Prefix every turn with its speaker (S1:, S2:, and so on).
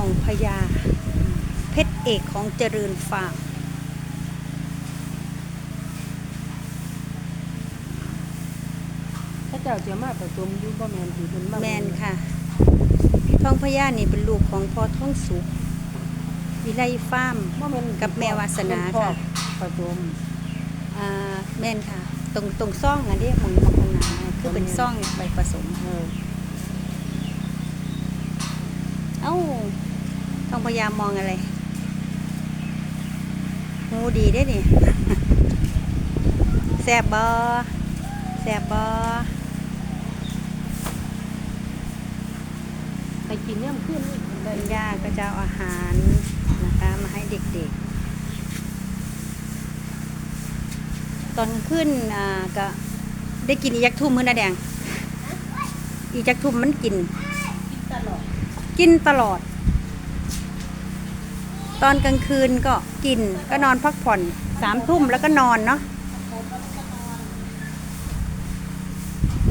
S1: องพญาเพชรเอกของเจริญฟาร์ม
S2: ถ้าเจ้าจะมาผสมอยู่บ่แม่นสิเพิ่นมา
S1: แมนค่ะทองพญานี่เป็นลูกของพ่อท่องสุขวิไลฟาร์ม
S2: บ่แม่น
S1: กับแม่วาสนาค่ะ
S2: ผสม
S1: อ่าแม่นค่ะ ตรงตรงซ่องอันนี้ของของพนาคือเป็นซ่องใบผสม
S2: เออ
S1: เอ้า ทองพญามองอะไรหูดีได้นี่แซบบอแซบบอ
S2: ไปกินยามคืนนี่ได้
S1: คุณย่าก็จะเอาอาหารนะคะมาให้เด็กๆ ตอนขึ้นอ่าก็ได้กินอีจักทุ่มมือนะแดง อีจักทุ่มมันกิน
S2: ตลอด
S1: กินตลอด ตอนกลางคืนก็กินก็นอนพักผ่อนสามทุ่มแล้วก็นอนเนาะ